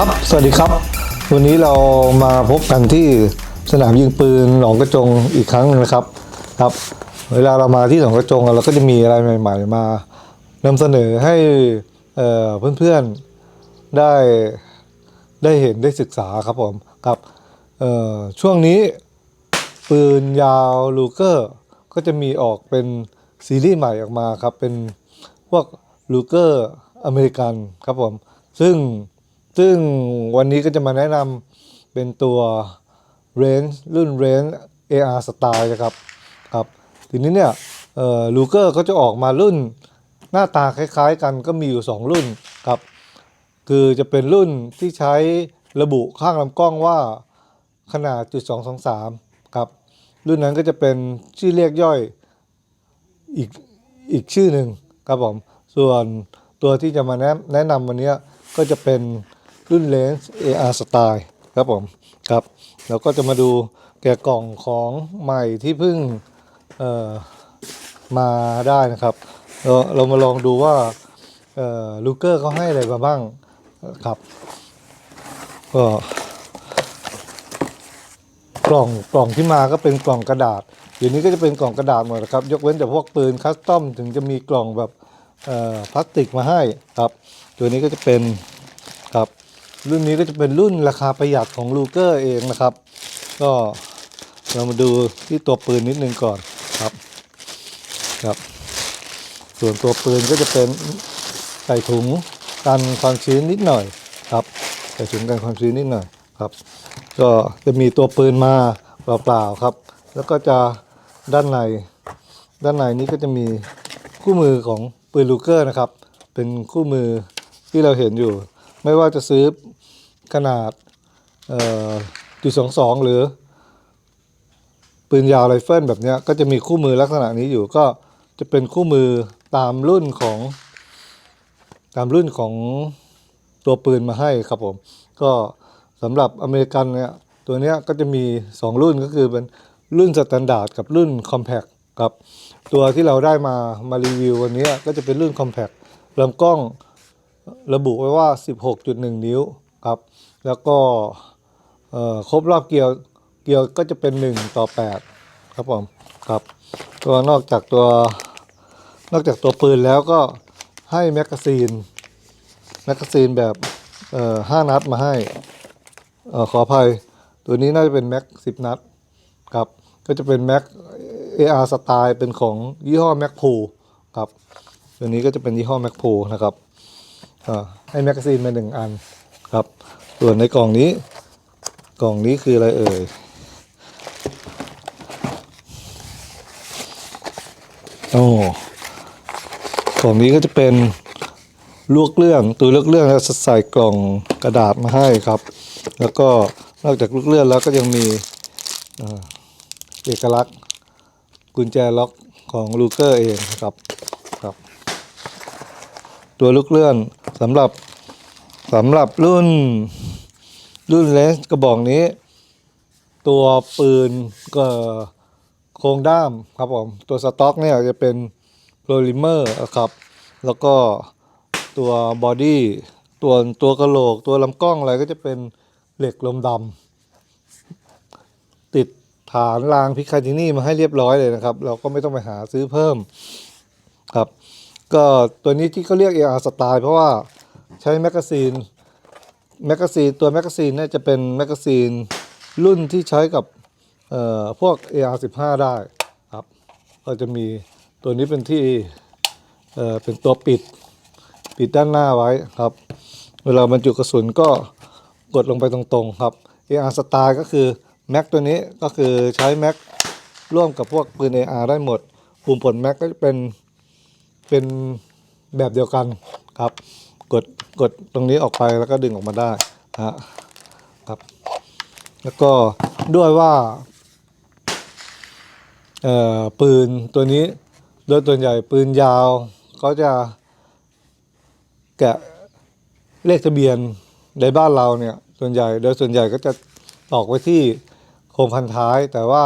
ครับ สวัสดีครับ วันนี้เรามาพบกันที่สนามยิงปืนหนองกระจงอีกครั้งนึงนะครับ ครับ เวลาเรามาที่หนองกระจงเราก็จะมีอะไรใหม่ ๆ มานำเสนอให้เอ่อเพื่อนๆได้ได้เห็นได้ศึกษาครับผมครับช่วงนี้ปืนยาวลูเกอร์ก็จะมีออกเป็นซีรีส์ใหม่ออกมาครับ เป็นพวกลูเกอร์อเมริกันครับผม ซึ่ง ซึ่งวันนี้ก็จะมาแนะนำเป็นตัว Range รุ่น Range AR Style นะครับครับ ทีนี้เนี่ยลูเกอร์เขาจะออกมารุ่นหน้าตาคล้ายๆกันก็มีอยู่ 2 รุ่นครับ คือจะเป็นรุ่นที่ใช้ระบุข้างลำกล้องว่าขนาดจุด223ครับ รุ่นนั้นก็จะเป็นชื่อเรียกย่อยอีกอีกชื่อหนึ่งครับผม ส่วนตัวที่จะมาแนะแนะนำวันนี้ก็จะเป็น รุ่นเลนส์ AR Style ครับผมครับแล้วก็จะมาดูแกะกล่องของใหม่ที่เพิ่งมาได้นะครับ เราเรามาลองดูว่าลูเกอร์เขาให้อะไรมาบ้างครับก็กล่องกล่องที่มาก็เป็นกล่องกระดาษเดี๋ยวนี้ก็จะเป็นกล่องกระดาษหมดนะครับ ยกเว้นแต่พวกปืนคัสตอมถึงจะมีกล่องแบบพลาสติกมาให้ครับ ตัวนี้ก็จะเป็น รุ่นนี้ก็จะเป็นรุ่นราคาประหยัดของลูเกอร์เองนะครับ ก็เรามาดูที่ตัวปืนนิดนึงก่อนครับครับ ส่วนตัวปืนก็จะเป็นใส่ถุงกันความชื้นนิดหน่อยครับใส่ถุงกันความชื้นนิดหน่อยครับ ก็จะมีตัวปืนมาเปล่าๆครับ แล้วก็จะด้านใน ด้านในนี้ก็จะมีคู่มือของปืนลูเกอร์นะครับ เป็นคู่มือที่เราเห็นอยู่ ไม่ว่าจะซื้อ ขนาดจุดสองสองหรือปืนยาวไรเฟิลแบบนี้ก็จะมีคู่มือลักษณะนี้อยู่ก็จะเป็นคู่มือตามรุ่นของ ตามรุ่นของตัวปืนมาให้ครับผม ก็สำหรับอเมริกันเนี่ยตัวนี้ก็จะมี 2 รุ่นก็คือเป็นรุ่นสแตนดาร์ดกับรุ่นคอมแพคครับ ตัวที่เราได้มามารีวิววันนี้ก็จะเป็นรุ่นคอมแพคลำกล้องระบุไว้ว่า 16.1 นิ้ว แล้วก็ครบรอบเกียวเกียวก็จะเป็น 1 ต่อ 8 ครับผมครับก็นอกจากตัวนอกจากตัวปืนแล้วก็ให้แมกกาซีนแมกกาซีนแบบเอ่อห้านัดมาให้เอ่อขออภัย ตัวนี้น่าจะเป็นแม็กสิบนัดครับ ก็จะเป็นแม็ก AR สไตล์เป็นของยี่ห้อแม็กพูครับ ตัวนี้ก็จะเป็นยี่ห้อแม็กพูนะครับให้แมกกาซีนมาหนึ่งอันครับ ส่วนในกล่องนี้ กล่องนี้คืออะไรเอ่ย โอ้กล่องนี้ก็จะเป็นลวกเรื่องตัวลือกเรื่องแล้วใส่กล่องกระดาษมาให้ครับ แล้วก็นอกจากลูกเลื่อนแล้วก็ยังมีเอ่อเอกลักษณ์กุญแจล็อกของลูเกอร์เองครับครับ ตัวลูกเลื่อนสำหรับสำหรับรุ่น รุ่นเลนส์กระบอกนี้ ตัวปืนก็โครงด้ามครับผมตัวสต็อกเนี่ยจะเป็นโพลิเมอร์ครับ แล้วก็ตัวบอดี้ตัวตัวกระโหลก ตัวลำกล้องอะไรก็จะเป็นเหล็กลมดำติดฐานรางพิคาตินี่มาให้เรียบร้อยเลยนะครับ เราก็ไม่ต้องไปหาซื้อเพิ่มครับ ก็ตัวนี้ที่เขาเรียก AR สไตล์เพราะว่าใช้แมกกาซีน แมกกาซีนตัวแมกกาซีนเนี่ยจะเป็นแมกกาซีนรุ่นที่ใช้กับเอ่อพวก AR15 ได้ครับ ก็จะมีตัวนี้เป็นที่เเป็นตัวปิดปิดด้านหน้าไว้ครับ เวลาบรรจุกระสุนก็กดลงไปตรงๆครับ AR สไตล์ก็คือแม็กตัวนี้ก็คือใช้แม็กร่วมกับพวกปืน AR ได้หมด ปุ่มผลแม็กก็จะเป็นเป็นแบบเดียวกันครับ กดกดตรงนี้ออกไปแล้วก็ดึงออกมาได้ฮะครับ แล้วก็ด้วยว่าเอ่อปืนตัวนี้โดยตัวใหญ่ปืนยาวเขาจะแกะเลขทะเบียนในบ้านเราเนี่ยส่วนใหญ่โดยส่วนใหญ่ก็จะตอกไว้ที่โครงพันท้าย แต่ว่า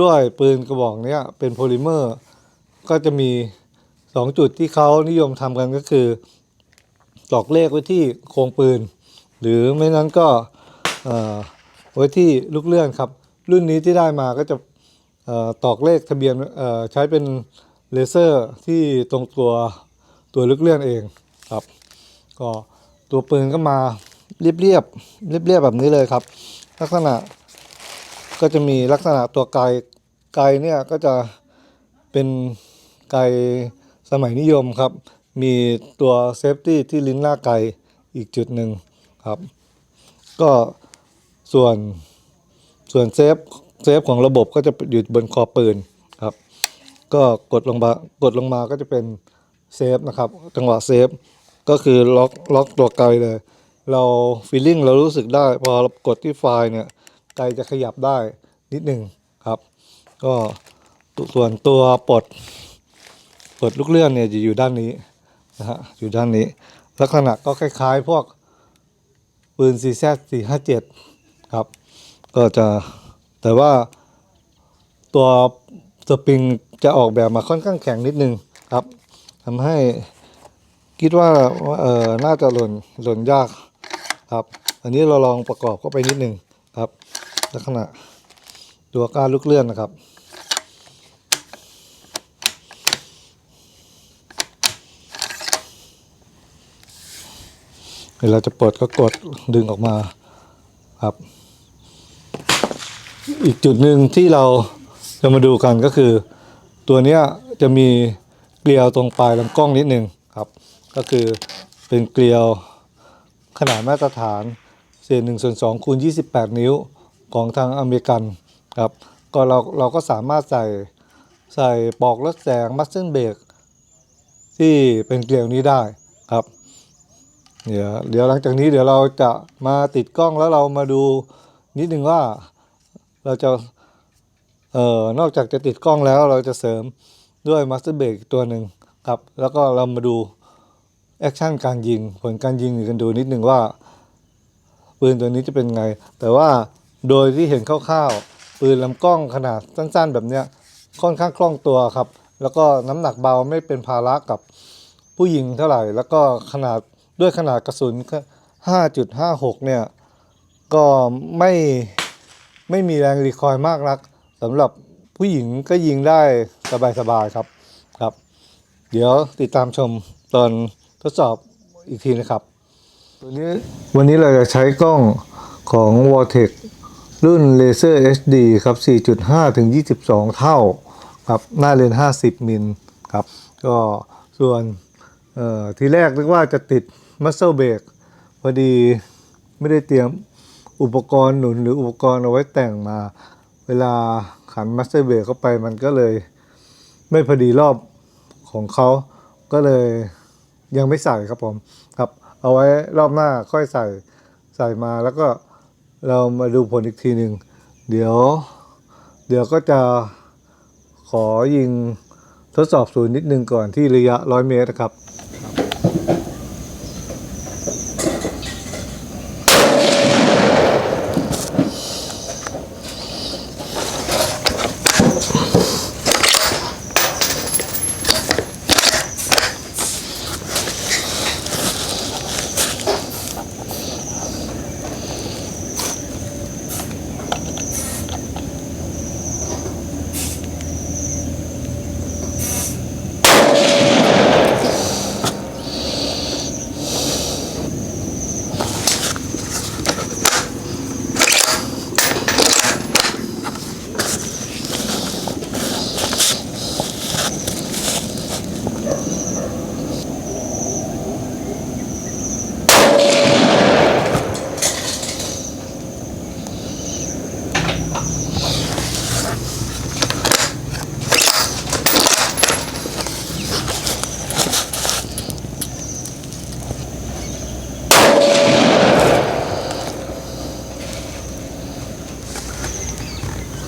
ด้วยปืนกระบอกเนี้ยเป็นโพลิเมอร์ ก็จะมีสองจุดที่เขานิยมทำกันก็คือ ตอกเลขไว้ที่โครงปืน หรือไม่นั้นก็ไว้ที่ลูกเลื่อนครับ รุ่นนี้ที่ได้มาก็จะตอกเลขทะเบียนใช้เป็นเลเซอร์ที่ตรงตัวตัวลูกเลื่อนเองครับ ก็ตัวปืนก็มาเรียบเรียบเรียบเรียบๆแบบนี้เลยครับ ลักษณะก็จะมีลักษณะตัวไกลไกลเนี่ยก็จะเป็นไกลสมัยนิยมครับ มีตัวเซฟตี้ที่ลิ้นหน้าไกลอีกจุดหนึ่งครับ ก็ส่วนส่วนเซฟเซฟของระบบก็จะอยู่บนคอปืนครับ ก็กดลงมากดลงมาก็จะเป็นเซฟนะครับ จังหวะเซฟก็คือล็อกล็อกตัวไกลเลย เราฟีลลิ่งเรารู้สึกได้ พอเรากดที่ไฟล์เนี่ยไกลจะขยับได้นิดหนึ่งครับ ก็ส่วนตัวปลดปลดลูกเลื่อนเนี่ยจะอยู่ด้านนี้ นะฮะอยู่ด้านนี้ ลักษณะก็คล้ายๆ พวกปืน CZ 457 ครับ ก็จะแต่ว่าตัวสปริงจะออกแบบมาค่อนข้างแข็งนิดนึงครับทำให้คิดว่าเออน่าจะหล่นหล่นยากครับ อันนี้เราลองประกอบเข้าไปนิดนึงครับ ลักษณะตัวก้านลูกเลื่อนนะครับ เวลาจะปลดก็กดดึงออกมาครับ อีกจุดหนึ่งที่เราจะมาดูกันก็คือ ตัวเนี้ยจะมีเกลียวตรงปลายลำกล้องนิดนึงครับ ก็คือเป็นเกลียวขนาดมาตรฐานเศษหนึ่งส่วนสองคูณยี่สิบแปดนิ้วของทางอเมริกันครับ ก็เราเราก็สามารถใส่ใส่ปลอกลดแสงมัสเซนเบรกที่เป็นเกลียวนี้ได้ครับ เดี๋ยวเดี๋ยวหลังจากนี้เดี๋ยวเราจะมาติดกล้องแล้วเรามาดูนิดนึงว่าเราจะเอ่อนอกจากจะติดกล้องแล้วเราจะเสริมด้วยมาสเตอร์เบรกตัวหนึ่งครับ แล้วก็เรามาดูแอคชั่นการยิง ผลการยิงกันดูนิดนึงว่า ปืนตัวนี้จะเป็นไง แต่ว่าโดยที่เห็นคร่าวๆปืนลำกล้องขนาดสั้นๆ แบบเนี้ยค่อนข้างคล่องตัวครับ แล้วก็น้ำหนักเบาไม่เป็นภาระกับผู้หญิงเท่าไหร่ แล้วก็ขนาด ด้วยขนาดกระสุน 5.56 เนี่ย ก็ไม่ไม่มีแรงรีคอยล์มากนักสำหรับผู้หญิงก็ยิงได้สบายๆครับครับ เดี๋ยวติดตามชมตอนทดสอบอีกทีนะครับตัวนี้วันนี้เราจะใช้กล้องของ v o r t e x รุ่น Laser HD ครับ 4.5 ถึง 22 เท่าครับหน้าเลนส์50 มิลครับ ก็ส่วน เอ่อทีแรกนึกว่าจะติด Muscle Brake พอดีไม่ได้เตรียมอุปกรณ์หนุนหรืออุปกรณ์เอาไว้แต่งมา เวลาขัน Muscle Brake เข้าไปมันก็เลยไม่พอดีรอบของเขาก็เลยยังไม่ใส่ครับผมครับ เอาไว้รอบหน้าค่อยใส่ใส่มาแล้วก็เรามาดูผลอีกทีหนึ่งเดี๋ยว เดี๋ยวก็จะขอยิง ทดสอบศูนย์นิดนึงก่อนที่ระยะ 100 เมตรนะครับ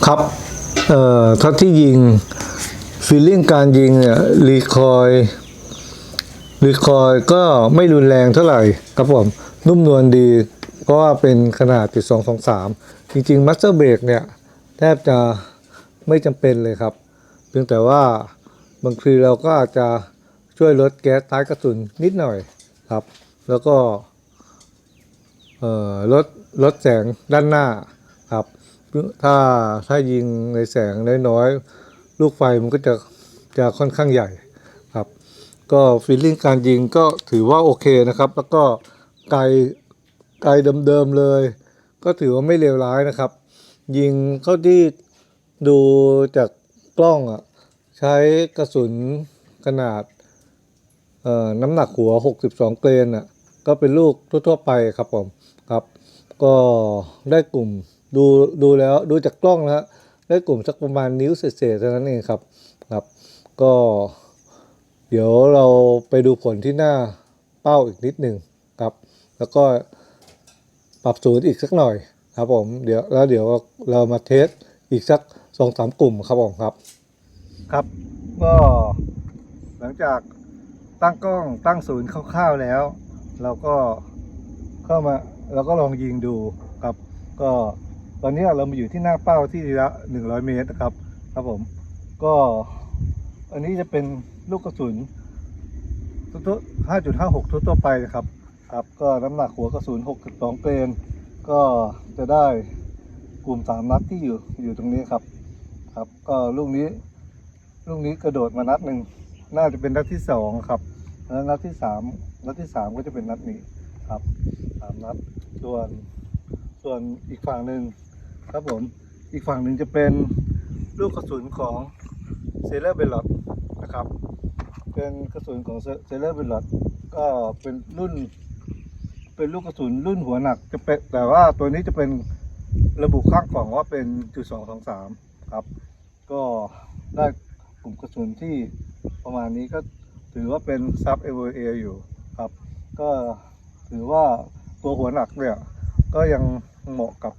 ครับเอ่อถ้าที่ยิงฟีลลิ่งการยิงเนี่ยรีคอยรีคอยก็ไม่รุนแรงเท่าไหร่ครับผมนุ่มนวลดีเพราะว่าเป็นขนาดจุดสองสองสามจริงๆมัสเตอร์เบรกเนี่ย แทบจะไม่จำเป็นเลยครับ เพียงแต่ว่าบางทีเราก็อาจจะช่วยลดแก๊สท้ายกระสุนนิดหน่อยครับ แล้วก็เอ่อลดลดแสงด้านหน้าครับ ถ้าถ้ายิงในแสงน้อยๆ ลูกไฟมันก็จะจะค่อนข้างใหญ่ครับ ก็ฟีลลิ่งการยิงก็ถือว่าโอเคนะครับ แล้วก็ไกลไกลเดิมๆเลย ก็ถือว่าไม่เลวร้ายนะครับ ยิงเข้าที่ดูจากกล้องอะใช้กระสุนขนาดน้ำหนักหัว 62 เกรนอะก็เป็นลูกทั่วๆไปครับผมครับ ก็ได้กลุ่ม ดูดูแล้วดูจากกล้องนะฮะได้กลุ่มสักประมาณนิ้วเศษๆเท่านั้นเองครับครับ ก็ เดี๋ยวเราไปดูผลที่หน้าเป้าอีกนิดหนึ่งครับ แล้วก็ปรับศูนย์อีกสักหน่อยครับผมเดี๋ยวแล้วเดี๋ยวเรามาเทสอีกสักสองสามกลุ่มครับผมครับ ครับก็หลังจากตั้งกล้องตั้งศูนย์คร่าวๆแล้ว เราก็เข้ามาเราก็ลองยิงดูครับก็ ตอนนี้เรามาอยู่ที่หน้าเป้าที่ระยะ100 เมตรนะครับ ครับผม ก็ อันนี้จะเป็นลูกกระสุนตัว5.56ทั่วทั่วไปนะครับ ครับ ก็น้ำหนักหัวกระสุน62เกรนก็จะได้กลุ่ม3นัดที่อยู่อยู่ตรงนี้ครับ ครับ ก็ลูกนี้ ลูกนี้กระโดดมานัดหนึ่งน่าจะเป็นนัดที่สองครับแล้วนัดที่สามนัดที่สามก็จะเป็นนัดนี้ครับสามนัดส่วนส่วนอีกฝั่งหนึ่ง ครับผมอีกฝั่งหนึ่งจะเป็นลูกกระสุนของเซเลอร์เบลลอนะครับเป็นกระสุนของเซเลอร์เบลลอก็เป็นรุ่น เป็นลูกกระสุนรุ่นหัวหนักจะเป็นแต่ว่าตัวนี้จะเป็นระบุข้างกล่องว่าเป็นจุดสองสองสามครับ ก็ได้กลุ่มกระสุนที่ประมาณนี้ก็ถือว่าเป็นซับเอเวอร์เออยู่ครับ ก็ถือว่าตัวหัวหนักเนี่ยก็ยังเหมาะกับ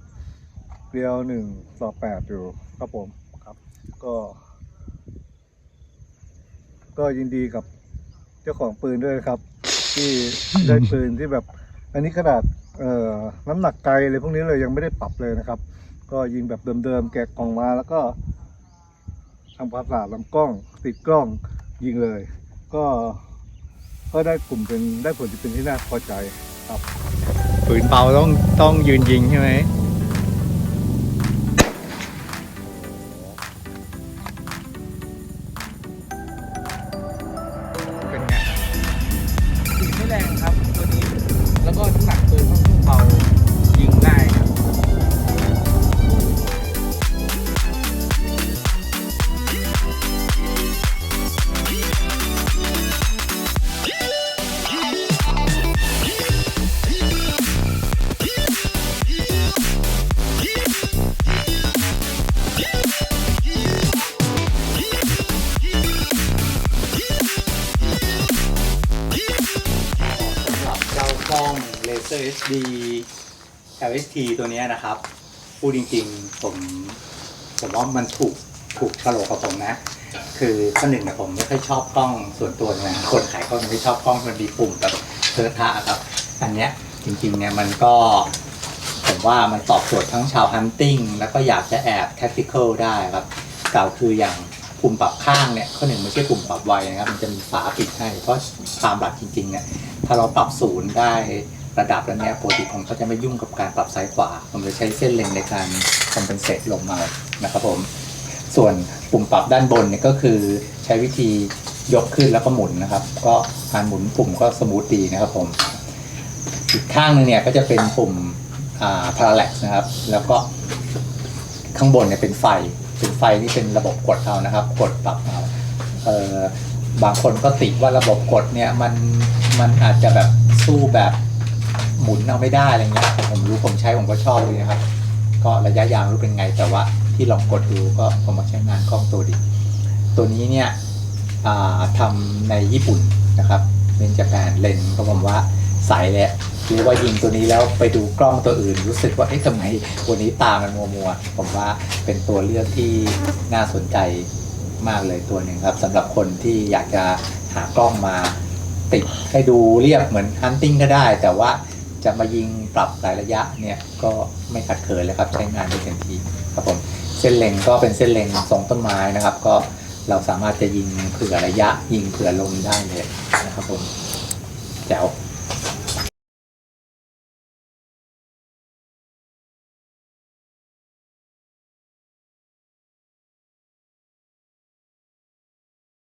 เกลียวหนึ่งต่อแปดอยู่ครับผมครับ ก็ ก็ยินดีกับเจ้าของปืนด้วยครับ ที่ได้ปืนที่แบบ อันนี้ขนาดเอ่อน้ำหนักไกลเลยพวกนี้เลยยังไม่ได้ปรับเลยนะครับ ก็ยิงแบบเดิมๆแกะกล่องมาแล้วก็ทำความสะอาดลำกล้อง ติดกล้องยิงเลย ก็ก็ได้กลุ่มเป็นได้ผลที่เป็นที่น่าพอใจครับ ปืนเบาต้องต้องยืนยิงใช่ไหม กล้อง Laser HD LST ตัวนี้นะครับ พูดจริงๆ ผมผมว่ามันถูกถูกฉลกกับผมนะ คือข้อหนึ่งเนี่ยผมไม่ค่อยชอบกล้องส่วนตัวนะคนขายกล้องไม่ชอบกล้องมันมีปุ่มแบบเทอร์ทะครับ อันเนี้ยจริงๆเนี่ยมันก็ ผมว่ามันตอบโจทย์ทั้งชาวฮันติ้งแล้วก็อยากจะแอบแท็กติคอลได้ครับกล่าวคืออย่างปุ่มปรับข้างเนี่ยข้อหนึ่งไม่ใช่ปุ่มปรับไวนะครับ มันจะมีฝาปิดให้ เพราะตามหลักจริงๆเนี่ย ถ้าเราปรับศูนย์ได้ระดับแล้วเนี่ยปกติผมก็จะไม่ยุ่งกับการปรับซ้ายขวา ผมจะใช้เส้นเล็งในการคอมเพนเซตลงมานะครับผม ส่วนปุ่มปรับด้านบนเนี่ยก็คือใช้วิธียกขึ้นแล้วก็หมุนนะครับ ก็การหมุนปุ่มก็สมูทดีนะครับผม อีกข้างหนึงเนี่ยก็จะเป็นปุ่มอ่า parallax นะครับ แล้วก็ข้างบนเนี่ยเป็นไฟ เป็นไฟที่เป็นระบบกดเอานะครับ กดปรับเอา บางคนก็ติว่าระบบกดเนี่ยมันมันอาจจะแบบสู้แบบหมุนเอาไม่ได้อะไรเงี้ยผมรู้ผมใช้ผมก็ชอบเลยนะครับ ก็ระยะยาวรู้เป็นไงแต่ว่าที่ลองกดดูก็ผมว่าใช้งานคล่องตัวดี ตัวนี้เนี่ยทำในญี่ปุ่นนะครับเป็นจากแผนเลนส์ก็ผมว่าใสเละหรือว่ายิงตัวนี้แล้วไปดูกล้องตัวอื่น รู้สึกว่าเอ๊ะทำไมวันนี้ตามันมัวมัวผมว่าเป็นตัวเลือกที่น่าสนใจ มากเลยตัวหนึ่งครับสำหรับคนที่อยากจะหากล้องมาติดให้ดูเรียบเหมือนฮันติ้งก็ได้ แต่ว่าจะมายิงปรับหลายระยะเนี่ยก็ไม่ขัดเขินเลยครับใช้งานได้เต็มที่ครับผมเส้นเล็งก็เป็นเส้นเล็งทรงต้นไม้นะครับ ก็เราสามารถจะยิงเผื่อระยะยิงเผื่อลมได้เลยนะครับผมแจ๋ว